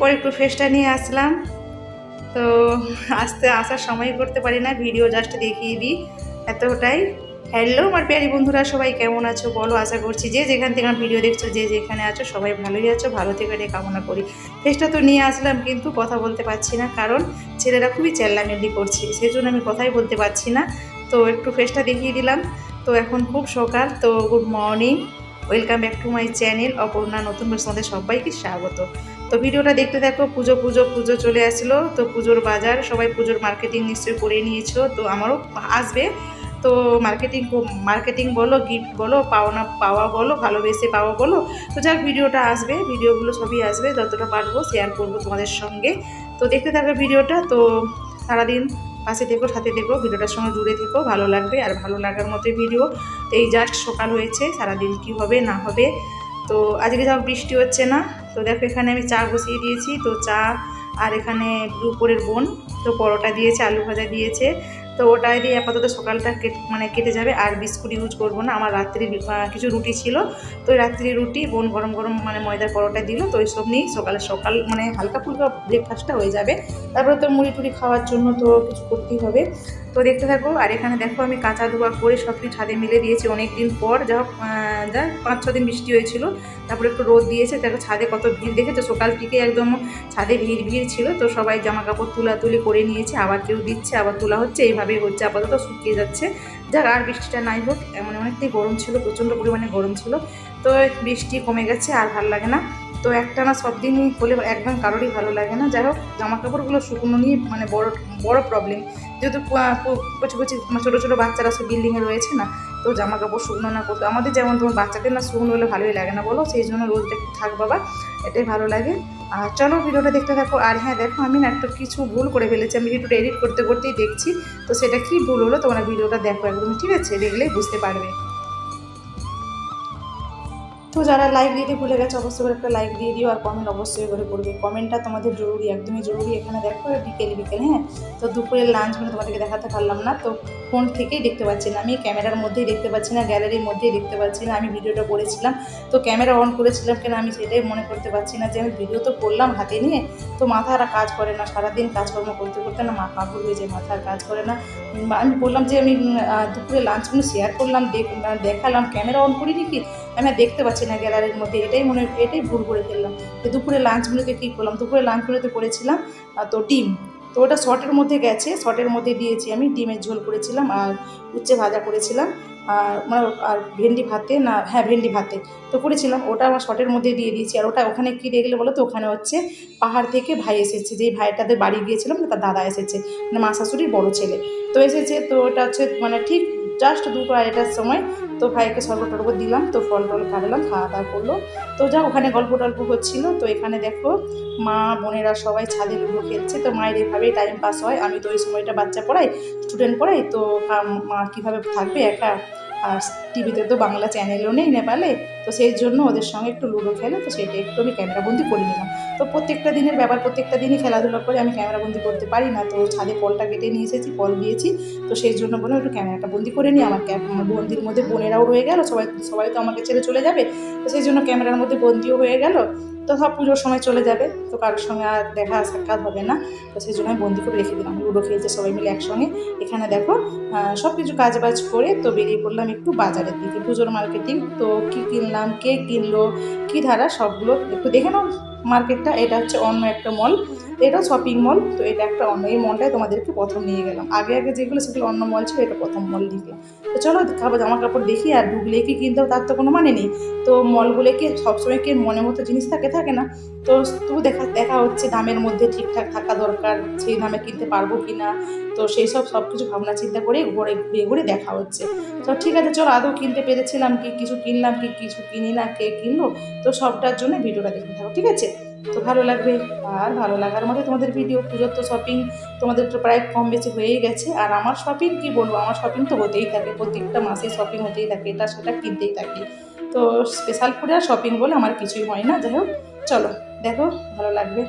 পর একটু ফেসটা নিয়ে আসলাম। তো আসতে, আসার সময় করতে পারি না, ভিডিও জাস্ট দেখিয়ে দিই এতটাই। হ্যালো আমার প্যারি বন্ধুরা, সবাই কেমন আছো বলো? আশা করছি যে যেখান থেকে আমার ভিডিও দেখছ, যে যেখানে আছো, সবাই ভালোই আছো, ভালো থেকে কামনা করি। ফেসটা তো নিয়ে আসলাম কিন্তু কথা বলতে পারছি না, কারণ ছেলেরা খুবই চেল্লামেল্লি করছে সেই জন্য আমি কথাই বলতে পারছি না। তো একটু ফেসটা দেখিয়ে দিলাম। তো এখন খুব সকাল, তো good morning welcome back to my channel Aparna নতুন বছর তোমাদের সবাইকে স্বাগত। তো ভিডিওটা দেখতে দেখো, পুজো পুজো পুজো চলে আসলো। তো পুজোর বাজার, সবাই পুজোর মার্কেটিং নিশ্চয়ই করে নিয়েছো। তো আমারও আসবে। তো মার্কেটিং মার্কেটিং বলো গিফট বলো, পাওনা, পাওয়া বলো, ভালোবেসে পাওয়া বলো। তো যাক, ভিডিওটা আসবে। ভিডিওগুলো সবই আসবে, যতটা পারব শেয়ার করব তোমাদের সঙ্গে। তো দেখতে থাকবে ভিডিওটা। তো সারাদিন পাশে থেকো, সাথে থেকো, ভিডিওটার সঙ্গে জুড়ে থেকো। ভালো লাগবে আর ভালো লাগার মতোই ভিডিও। তো এই জাস্ট সকাল হয়েছে, সারাদিন কি হবে, না হবে। তো আজকে যাও বৃষ্টি হচ্ছে না, তো দেখো এখানে আমি চা বসিয়ে দিয়েছি। তো চা আর এখানে দুপুরের বোন, তো পরোটা দিয়েছে, আলু ভাজা দিয়েছে। তো ওটাই দিয়ে আপাতত সকালটা মানে কেটে যাবে। আর বিস্কুট ইউজ করব না। আমার রাত্রি কিছু রুটি ছিল। তো ওই রাত্রি রুটি, বোন গরম গরম মানে ময়দার পরোটা দিল। তো ওইসব নিয়েই সকালে সকাল মানে হালকা ফুলকা ব্রেকফাস্টটা হয়ে যাবে। তারপরে তো মুড়ি টুড়ি খাওয়ার জন্য তো কিছু করতেই হবে। তো দেখতে থাকো। আর এখানে দেখো, আমি কাঁচা ধোয়া করে সব কিছু ছাদে মিলে দিয়েছি। অনেক দিন পর যা হোক যা পাঁচ, ছ দিন বৃষ্টি হয়েছিল। তারপরে একটু রোদ দিয়েছে। দেখো ছাদে কত ভিড়। দেখেছ? সকাল থেকে একদম ছাদে ভিড় ভিড় ছিল। তো সবাই জামা কাপড় তুলাতুলি করে নিয়েছে। আবার কেউ দিচ্ছে, আবার তোলা হচ্ছে। এইভাবেই হচ্ছে, আপাতত শুকিয়ে যাচ্ছে। যাক, আর বৃষ্টিটা নাই হোক, এমন অনেকটাই গরম ছিল, প্রচণ্ড পরিমাণে গরম ছিল। তো বৃষ্টি কমে গেছে, আর ভালো লাগে না। তো একটা না সব দিনই হলে একদম কারোরই ভালো লাগে না। যাই হোক জামা কাপড়গুলো শুকনো নিয়ে মানে বড় বড় প্রবলেম যেহেতু কচি কচি ছোটো ছোটো বাচ্চারা সব বিল্ডিংয়ে রয়েছে না তো জামা কাপড় শুকনো না করতে, আমাদের যেমন তোমার বাচ্চাদের না শুকনো হলে ভালোই লাগে না বলো, সেই জন্য রোজ একটু থাক বাবা, এটাই ভালো লাগে। আর চলো ভিডিওটা দেখতে থাকো, আর হ্যাঁ দেখো, আমি না একটা কিছু ভুল করে ফেলেছি, আমি ভিডিওটা এডিট করতে করতেই দেখছি, তো সেটা কি ভুল হলো তোমরা ভিডিওটা দেখো একদম, ঠিক আছে? দেখলেই বুঝতে পারবে। তো যারা লাইক দিতে ভুলে গেছে, অবশ্যই করে একটা লাইক দিয়ে দিও আর কমেন্ট অবশ্যই করে করবে। কমেন্টটা তোমাদের জরুরি, একদমই জরুরি এখানে দেখো, বিকেল বিকেল হ্যাঁ? তো দুপুরের লাঞ্চ মানে তোমাদেরকে দেখাতে পারলাম না, তো ফোন থেকেই দেখতে পাচ্ছি না। আমি ক্যামেরার মধ্যেই দেখতে পাচ্ছি না গ্যালারির মধ্যেই দেখতে পাচ্ছি না। আমি ভিডিওটা করেছিলাম, তো ক্যামেরা অন করেছিলাম কেন আমি সেটাই মনে করতে পারছি না যে আমি ভিডিও তো করলাম হাতে নিয়ে, তো মাথা আর কাজ করে না। সারাদিন কাজকর্ম করতে করতে না মা পাগল হয়ে যায়, মাথার কাজ করে না। আমি বললাম যে আমি দুপুরে লাঞ্চগুলো শেয়ার করলাম দেখালাম ক্যামেরা অন করিনি কি? আমি আর দেখতে পাচ্ছি না গ্যালারির মধ্যে। এটাই মনে এটাই ভুল করে ফেললাম। যে দুপুরে লাঞ্চগুলোতে কী করলাম? দুপুরে লাঞ্চগুলোতে করেছিলাম তো ডিম। তো ওটা শর্টের মধ্যে গেছে শর্টের মধ্যে দিয়েছি আমি, ডিমের ঝোল করেছিলাম আর উচ্ছে ভাজা করেছিলাম। আর মানে আর ভেন্ডি ভাতে না হ্যাঁ ভেন্ডি ভাতে। তো করেছিলাম, ওটা আমার শর্টের মধ্যে দিয়ে দিয়েছি। আর ওটা ওখানে কী দেখলে বলো তো ওখানে হচ্ছে পাহাড় থেকে ভাই এসেছে। যেই ভাইটাদের বাড়ি গিয়েছিলাম তার দাদা এসেছে। মানে মা শাশুড়ির বড়ো ছেলে। তো এসেছে, তো ওটা হচ্ছে মানে ঠিক জাস্ট দুটো আড়াইটার সময় তো ভাইকে সর্ব টর্ব দিলাম, তো ফল টল কাটলাম খাওয়া দাওয়া করল। তো যা ওখানে গল্প টল্প হচ্ছিল, তো এখানে দেখো মা বোনেরা সবাই ছাদে লুডো খেলছে, তো মায়ের এভাবেই টাইম পাস হয়। আমি তো ওই সময়টা বাচ্চা পড়াই স্টুডেন্ট পড়াই, তো মা কীভাবে থাকবে একা? আর টিভিতে তো বাংলা চ্যানেলও নেই নেপালে, তো সেই জন্য ওদের সঙ্গে একটু লুডো খেলে, তো সেটা একটু আমি ক্যামেরাবন্দি করে নিলাম। তো প্রত্যেকটা দিনের ব্যাপার, প্রত্যেকটা দিনই খেলাধুলা করে আমি ক্যামেরাবন্দি করতে পারি না, তো ছাদে ফলটা কেটে নিয়ে এসেছি ফল দিয়েছি, তো সেই জন্য বলে একটু ক্যামেরাটা বন্দি করে নিই, আমার বন্দির মধ্যে বোনেরাও রয়ে গেল, সবাই সবাই তো আমাকে ছেড়ে চলে যাবে, তো সেই জন্য ক্যামেরার মধ্যে বন্দিও হয়ে গেল, তো সব পুজোর সময় চলে যাবে, তো কারোর সঙ্গে আর দেখা সাক্ষাৎ হবে না, তো সেই জন্য আমি বন্দি করে রেখে দিলাম, লুডো খেয়েছে সবাই মিলে একসঙ্গে, এখানে দেখো সব কিছু কাজ বাজ করে তো বেরিয়ে পড়লাম একটু বাজারের দিকে পুজোর মার্কেটিং, তো কি কিনলাম, কে কিনলো, কি ধারা, সবগুলো একটু দেখে নাও। মার্কেটটা, এটা হচ্ছে অন্য একটা মল এটাও শপিং মল তো এটা একটা অন্য এই মলটাই তোমাদেরকে প্রথম নিয়ে গেলাম। আগে আগে যেগুলো সেগুলো অন্য মল ছিল, এটা প্রথম মল নিয়ে তো চলো খাবার জামা কাপড় দেখি, আর ঢুকলে কি কিনতে হবে তার তো কোনো মানে নেই। তো মলগুলোকে সবসময় কি মনে মতো জিনিস থাকে থাকে না? তো তবু দেখা দেখা হচ্ছে দামের মধ্যে ঠিকঠাক থাকা দরকার, সেই দামে কিনতে পারব কি না তো সেই সব সব কিছু ভাবনা চিন্তা করে ঘুরে ঘুরে ঘুরে দেখা হচ্ছে। তো ঠিক আছে, চলো, আদৌ কিনতে পেরেছিলাম কি? কিছু কিনলাম কি? কিছু কিনি না, কে কিনলো? তো সবটার জন্য ভিডিওটা দেখতে থাকো, ঠিক আছে? তো ভালো লাগবে। আর ভালো লাগার মধ্যে তোমাদের ভিডিও পুজোর তো শপিং তোমাদের তো প্রায় কম বেশি হয়েই গেছে। আর আমার শপিং কি বলব? আমার শপিং তো হতেই থাকে, প্রত্যেকটা মাসে শপিং হতেই থাকে, এটা সেটা কিনতেই থাকে। তো স্পেশাল ফুড আর শপিং বলে আমার কিছুই হয় না, যাই হোক, চলো, দেখো, ভালো লাগবে।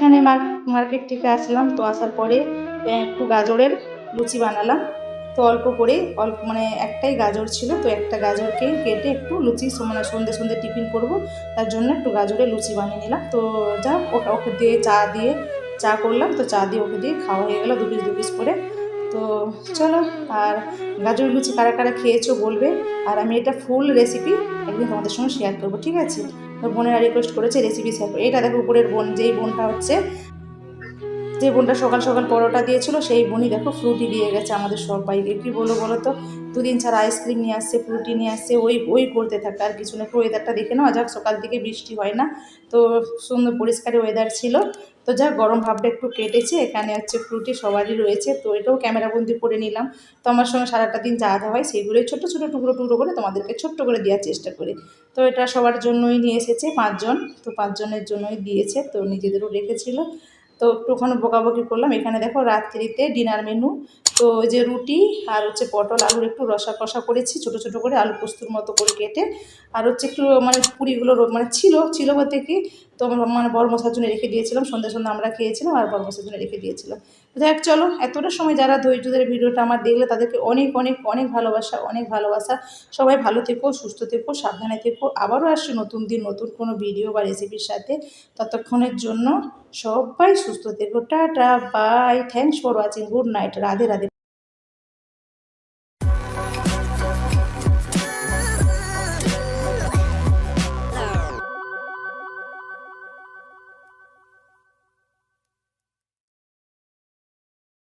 এখানে মার্কেট থেকে আসলাম। তো আসার পরে একটু গাজরের লুচি বানালাম। তো অল্প করে, অল্প মানে একটাই গাজর ছিল। তো একটা গাজরকে কেটে একটু লুচি মানে সন্ধ্যে সন্ধ্যে টিফিন করব। তার জন্য একটু গাজরের লুচি বানিয়ে নিলাম। তো যা ওটা ওকে দিয়ে চা দিয়ে, চা করলাম। তো চা দিয়ে ওকে দিয়ে খাওয়া হয়ে গেলো দু পিস করে। তো চলো, আর গাজর, লুচি কারা কারা খেয়েছো বলবে, আর আমি এটা ফুল রেসিপি একদিন তোমাদের সঙ্গে শেয়ার করব, ঠিক আছে? তো বোনেরা রিকোয়েস্ট করেছে রেসিপি শেয়ার করো। এটা দেখো উপরের বোন, যেই বোনটা হচ্ছে, যে বোনটা সকাল সকাল পরোটা দিয়েছিল, সেই বোনই দেখো ফ্রুটি দিয়ে গেছে আমাদের সবাইকে। কী বলো বলো তো? দুদিন ছাড়া আইসক্রিম নিয়ে আসছে ফ্রুটি নিয়ে আসছে, ওই ওই করতে থাকে, আর কিছু না ওয়েদারটা দেখে নাও যাক, সকাল থেকে বৃষ্টি হয় না। তো সুন্দর পরিষ্কার ওয়েদার ছিল। তো যা গরম ভাবটা একটু কেটেছে। এখানে হচ্ছে ফ্রুটি সবারই রয়েছে। তো এটাও ক্যামেরাবন্দি করে নিলাম। তো আমার সঙ্গে সারাটা দিন যা যা হয় সেগুলোই ছোটো ছোটো, টুকরো টুকরো করে তোমাদেরকে ছোট্ট করে দেওয়ার চেষ্টা করি। তো এটা সবার জন্যই নিয়ে এসেছে পাঁচজন। তো পাঁচজনের জন্যই দিয়েছে, তো নিজেদেরও রেখেছিল। তো একটুখানি বকাবকি করলাম। এখানে দেখো রাত্রিতে ডিনার মেনু তো যে রুটি আর হচ্ছে পটল আলুর একটু রসা কষা করেছি, ছোটো ছোটো করে আলু পোস্তুর মতো করে কেটে। আর হচ্ছে একটু মানে পুরিগুলো মানে ছিল ছিল বলতে কি তো মানে বড় মশার জন্য রেখে দিয়েছিলাম, সন্ধ্যে সন্ধ্যে আমরা খেয়েছিলাম আর বড় মশার জন্য রেখে দিয়েছিলাম। দেখ চলো, এতটা সময় যারা ধৈর্য ধরে ভিডিওটা আমার দেখলে তাদেরকে অনেক অনেক অনেক ভালোবাসা অনেক ভালোবাসা। সবাই ভালো থেকো, সুস্থ থেকো, সাবধানে থেকো। আবারও আসছি নতুন দিন, নতুন কোনো ভিডিও বা রেসিপির সাথে। ততক্ষণের জন্য সবাই সুস্থ থেকো। Tata, bye. Thanks for watching good night Radhe Radhe.